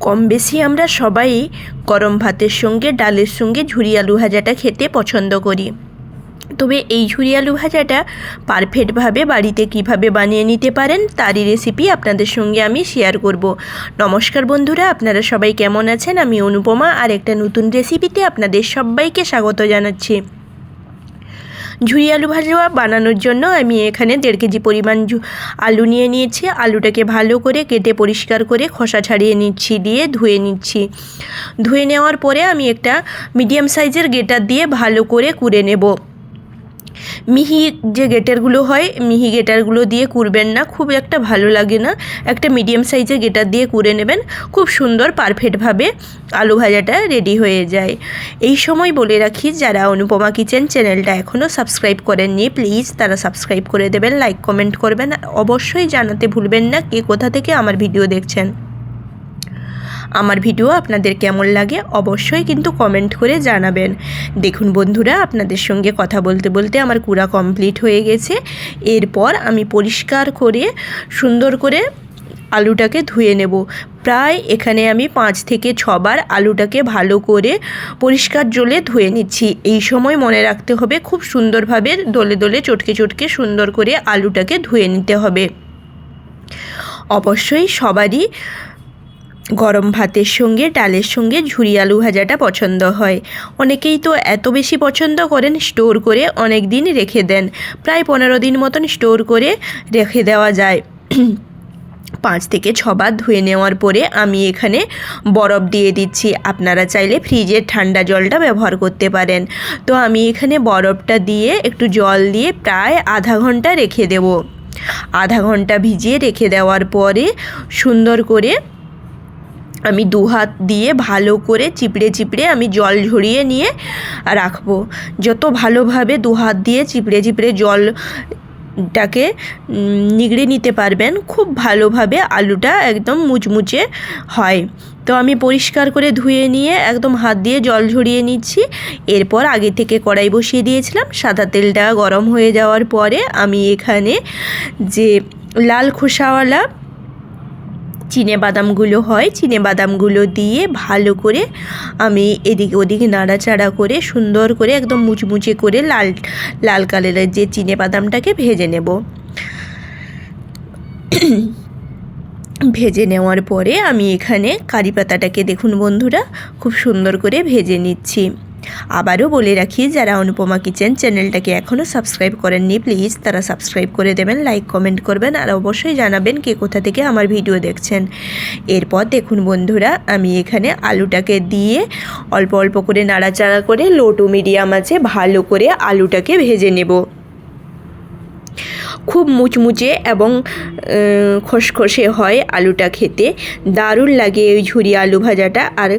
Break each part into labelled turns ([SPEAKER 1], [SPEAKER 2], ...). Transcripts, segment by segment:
[SPEAKER 1] কম বেশি আমরা সবাই গরম ভাতের সঙ্গে, ডালের সঙ্গে ঝুরি আলু ভাজাটা খেতে পছন্দ করি। তবে এই ঝুরি আলু ভাজাটা পারফেক্টভাবে বাড়িতে কীভাবে বানিয়ে নিতে পারেন, তারই রেসিপি আপনাদের সঙ্গে আমি শেয়ার করব। নমস্কার বন্ধুরা, আপনারা সবাই কেমন আছেন? আমি অনুপমা আর একটা নতুন রেসিপিতে আপনাদের সবাইকে স্বাগত জানাচ্ছি। ঝুরি আলু ভাজা বানানোর জন্য আমি এখানে দেড় কেজি পরিমাণ আলু নিয়ে নিয়েছি। আলুটাকে ভালো করে কেটে পরিষ্কার করে খোসা ছাড়িয়ে নিচ্ছি, দিয়ে ধুয়ে নিচ্ছি। ধুয়ে নেওয়ার পরে আমি একটা মিডিয়াম সাইজের গেটার দিয়ে ভালো করে কুড়ে নেব। মিহি যে গেটারগুলো হয়, মিহি গেটারগুলো দিয়ে কুড়বেন না, খুব একটা ভালো লাগে না। একটা মিডিয়াম সাইজের গেটার দিয়ে কুড়ে নেবেন, খুব সুন্দর পারফেক্টভাবে আলু ভাজাটা রেডি হয়ে যায়। এই সময় বলে রাখি, যারা অনুপমা কিচেন চ্যানেলটা এখনও সাবস্ক্রাইব করেননি, প্লিজ তারা সাবস্ক্রাইব করে দেবেন, লাইক, কমেন্ট করবেন অবশ্যই জানাতে ভুলবেন না কে কোথা থেকে আমার ভিডিও দেখছেন। আমার ভিডিও আপনাদের কেমন লাগে অবশ্যই কিন্তু কমেন্ট করে জানাবেন। দেখুন বন্ধুরা, আপনাদের সঙ্গে কথা বলতে বলতে আমার কুড়া কমপ্লিট হয়ে গেছে। এরপর আমি পরিষ্কার করে, সুন্দর করে আলুটাকে ধুয়ে নেব। প্রায় এখানে আমি পাঁচ থেকে ছবার আলুটাকে ভালো করে পরিষ্কার জলে ধুয়ে নিচ্ছি। এই সময় মনে রাখতে হবে, খুব সুন্দরভাবে দলে দলে, চটকে চটকে সুন্দর করে আলুটাকে ধুয়ে নিতে হবে। অবশ্যই সবারই গরম ভাতের সঙ্গে, ডালের সঙ্গে ঝুরি আলু ভাজাটা পছন্দ হয়। অনেকেই তো এত বেশি পছন্দ করেন স্টোর করে অনেক দিন রেখে দেন। প্রায় পনেরো দিন মতন স্টোর করে রেখে দেওয়া যায়। পাঁচ থেকে ছবার ধুয়ে নেওয়ার পরে আমি এখানে বরফ দিয়ে দিচ্ছি। আপনারা চাইলে ফ্রিজের ঠান্ডা জলটা ব্যবহার করতে পারেন। তো আমি এখানে বরফটা দিয়ে একটু জল দিয়ে প্রায় আধা ঘণ্টা রেখে দেব। আধা ঘণ্টা ভিজিয়ে রেখে দেওয়ার পরে সুন্দর করে আমি দু হাত দিয়ে ভালো করে চিপড়ে চিপড়ে আমি জল ঝরিয়ে নিয়ে রাখব। যত ভালোভাবে দু হাত দিয়ে চিপড়ে চিপড়ে জলটাকে উম, নিগড়ে নিতে পারবেন খুব ভালোভাবে আলুটা একদম মুচমুচে হয়। তো আমি পরিষ্কার করে ধুয়ে নিয়ে একদম হাত দিয়ে জল ঝরিয়ে নিচ্ছি। এরপর আগে থেকে কড়াই বসিয়ে দিয়েছিলাম। সাদা তেলটা গরম হয়ে যাওয়ার পরে আমি এখানে যে লাল খোসাওয়ালা চিনে বাদামগুলো হয়, চিনে বাদামগুলো দিয়ে ভালো করে আমি এদিকে ওদিকে নাড়াচাড়া করে সুন্দর করে একদম মুচমুচে করে লাল লাল কালারের যে চিনে বাদামটাকে ভেজে নেব। ভেজে নেওয়ার পরে আমি এখানে কারি পাতাটাকে দেখুন বন্ধুরা, খুব সুন্দর করে ভেজে নিচ্ছি। আবারও বলে রাখি, যারা অনুপমা কিচেন চ্যানেলটাকে এখনও সাবস্ক্রাইব করেননি, প্লিজ তারা সাবস্ক্রাইব করে দেবেন, লাইক, কমেন্ট করবেন, আর অবশ্যই জানাবেন কে কোথা থেকে আমার ভিডিও দেখছেন। এরপর দেখুন বন্ধুরা, আমি এখানে আলুটাকে দিয়ে অল্প অল্প করে নাড়াচাড়া করে লো টু মিডিয়াম আছে, ভালো করে আলুটাকে ভেজে নেব। খুব মুচমুচে এবং খসখসে হয় আলুটা খেতে। দারুণ লাগে ওই ঝুরি আলু ভাজাটা আর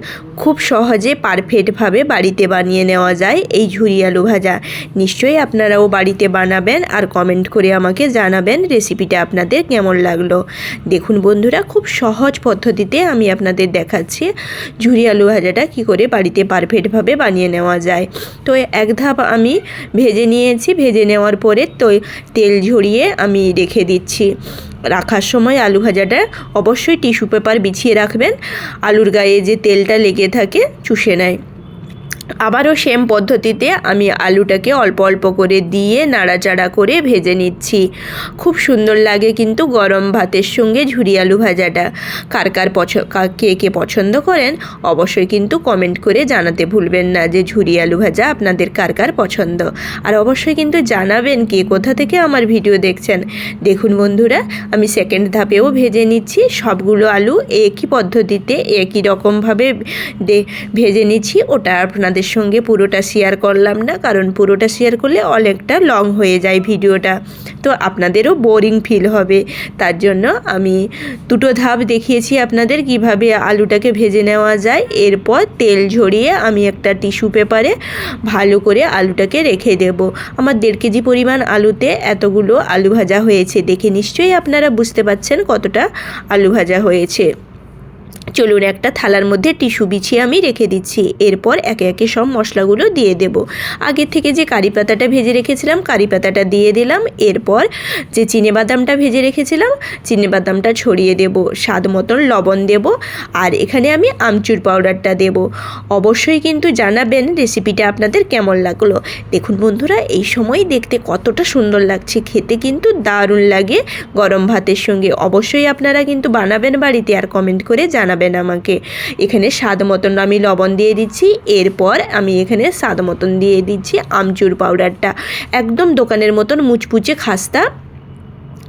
[SPEAKER 1] খুব সহজে পারফেক্টভাবে বাড়িতে বানিয়ে নেওয়া যায় এই ঝুরি আলু ভাজা। নিশ্চয়ই আপনারাও বাড়িতে বানাবেন আর কমেন্ট করে আমাকে জানাবেন রেসিপিটা আপনাদের কেমন লাগল। দেখুন বন্ধুরা, খুব সহজ পদ্ধতিতে আমি আপনাদের দেখাচ্ছি ঝুরি আলু ভাজাটা কি করে বাড়িতে পারফেক্টভাবে বানিয়ে নেওয়া যায়। তো এক ধাপ আমি ভেজে নিয়েছি, ভেজে নেওয়ার পরে তো তেল ঝরিয়ে আমি রেখে দিচ্ছি। রাখার সময় আলু ভাজাটা অবশ্যই টিস্যু পেপার বিছিয়ে রাখবেন। আলুর গায়ে যে তেলটা লেগে থাকে, চুষে নেয়। আবারও সেম পদ্ধতিতে আমি আলুটাকে অল্প অল্প করে দিয়ে নাড়াচাড়া করে ভেজে নিচ্ছি। খুব সুন্দর লাগে কিন্তু গরম ভাতের সঙ্গে ঝুরি আলু ভাজাটা। কার কার পছ, কে কে পছন্দ করেন অবশ্যই কিন্তু কমেন্ট করে জানাতে ভুলবেন না যে ঝুরি আলু ভাজা আপনাদের কার কার পছন্দ। আর অবশ্যই কিন্তু জানাবেন কে কোথা থেকে আমার ভিডিও দেখছেন। দেখুন বন্ধুরা, আমি সেকেন্ড ধাপেও ভেজে নিচ্ছি। সবগুলো আলু একই পদ্ধতিতে একই রকমভাবে ভেজে নিচ্ছি। ওটা আপনাদের সঙ্গে পুরোটা শেয়ার করলাম না, কারণ পুরোটা শেয়ার করলে অনেকটা লং হয়ে যায় ভিডিওটা। তো আপনাদেরও বোরিং ফিল হবে। তার জন্য আমি দুটো ধাপ দেখিয়েছি আপনাদের কীভাবে আলুটাকে ভেজে নেওয়া যায়। এরপর তেল ঝরিয়ে আমি একটা টিস্যু পেপারে ভালো করে আলুটাকে রেখে দেব। আমার দেড় কেজি পরিমাণ আলুতে এতগুলো আলু ভাজা হয়েছে। দেখে নিশ্চয়ই আপনারা বুঝতে পারছেন কতটা আলু ভাজা হয়েছে। চলুন একটা থালার মধ্যে টিস্যু বিছিয়ে আমি রেখে দিচ্ছি। এরপর একে একে সব মশলাগুলো দিয়ে দেব। আগে থেকে যে কারি পাতাটা ভেজে রেখেছিলাম, কারি পাতাটা দিয়ে দিলাম। এরপর যে চিনে বাদামটা ভেজে রেখেছিলাম, চিনে বাদামটা ছড়িয়ে দেব। স্বাদ মতন লবণ দেব। আর এখানে আমি আমচুর পাউডারটা দেব। অবশ্যই কিন্তু জানাবেন রেসিপিটা আপনাদের কেমন লাগল। দেখুন বন্ধুরা, এই সময় দেখতে কতটা সুন্দর লাগছে। খেতে কিন্তু দারুণ লাগে গরম ভাতের সঙ্গে। অবশ্যই আপনারা কিন্তু বানাবেন বাড়িতে আর কমেন্ট করে জানাবেন। আমাকে। এখানে স্বাদ মতন আমি লবণ দিয়ে দিচ্ছি, এরপর আমি এখানে স্বাদ মতন দিয়ে দিচ্ছি আমচুর পাউডারটা। একদম দোকানের মতন মুচপুচে খাস্তা।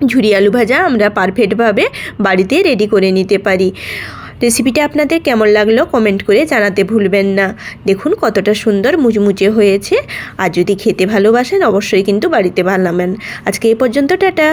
[SPEAKER 1] ঝুরি আলু ভাজা আমরা পারফেক্টভাবে বাড়িতে রেডি করে নিতে পারি। রেসিপিটা আপনাদের কেমন লাগল কমেন্ট করে জানাতে ভুলবেন না। দেখুন কতটা সুন্দর মুচমুচে হয়েছে। আর যদি খেতে ভালোবাসেন অবশ্যই কিন্তু বাড়িতে বানাবেন। আজকে এই পর্যন্ত, টাটা।